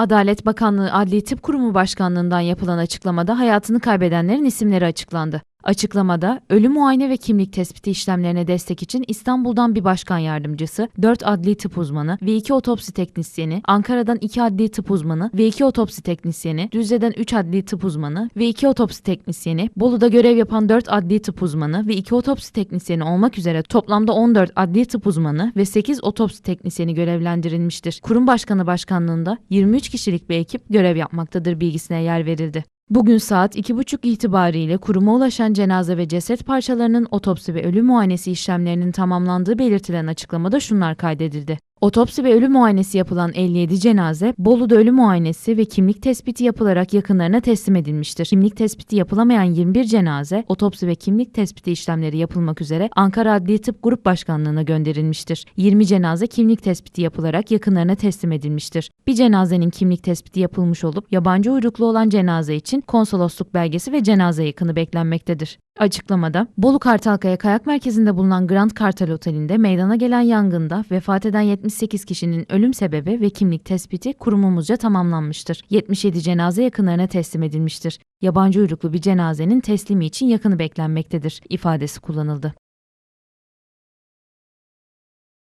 Adalet Bakanlığı Adli Tıp Kurumu Başkanlığından yapılan açıklamada hayatını kaybedenlerin isimleri açıklandı. Açıklamada ölüm muayene ve kimlik tespiti işlemlerine destek için İstanbul'dan bir başkan yardımcısı, 4 adli tıp uzmanı ve 2 otopsi teknisyeni, Ankara'dan 2 adli tıp uzmanı ve 2 otopsi teknisyeni, Düzce'den 3 adli tıp uzmanı ve 2 otopsi teknisyeni, Bolu'da görev yapan 4 adli tıp uzmanı ve 2 otopsi teknisyeni olmak üzere toplamda 14 adli tıp uzmanı ve 8 otopsi teknisyeni görevlendirilmiştir. Kurum Başkanı Başkanlığında 23 kişilik bir ekip görev yapmaktadır bilgisine yer verildi. Bugün saat 2.30 itibariyle kuruma ulaşan cenaze ve ceset parçalarının otopsi ve ölüm muayenesi işlemlerinin tamamlandığı belirtilen açıklamada şunlar kaydedildi. Otopsi ve ölüm muayenesi yapılan 57 cenaze, Bolu'da ölüm muayenesi ve kimlik tespiti yapılarak yakınlarına teslim edilmiştir. Kimlik tespiti yapılamayan 21 cenaze, otopsi ve kimlik tespiti işlemleri yapılmak üzere Ankara Adli Tıp Grup Başkanlığı'na gönderilmiştir. 20 cenaze kimlik tespiti yapılarak yakınlarına teslim edilmiştir. Bir cenazenin kimlik tespiti yapılmış olup yabancı uyruklu olan cenaze için konsolosluk belgesi ve cenaze yakını beklenmektedir. Açıklamada, Bolu Kartalkaya Kayak Merkezi'nde bulunan Grand Kartal Oteli'nde meydana gelen yangında vefat eden 78 kişinin ölüm sebebi ve kimlik tespiti kurumumuzca tamamlanmıştır. 77 cenaze yakınlarına teslim edilmiştir. Yabancı uyruklu bir cenazenin teslimi için yakını beklenmektedir ifadesi kullanıldı.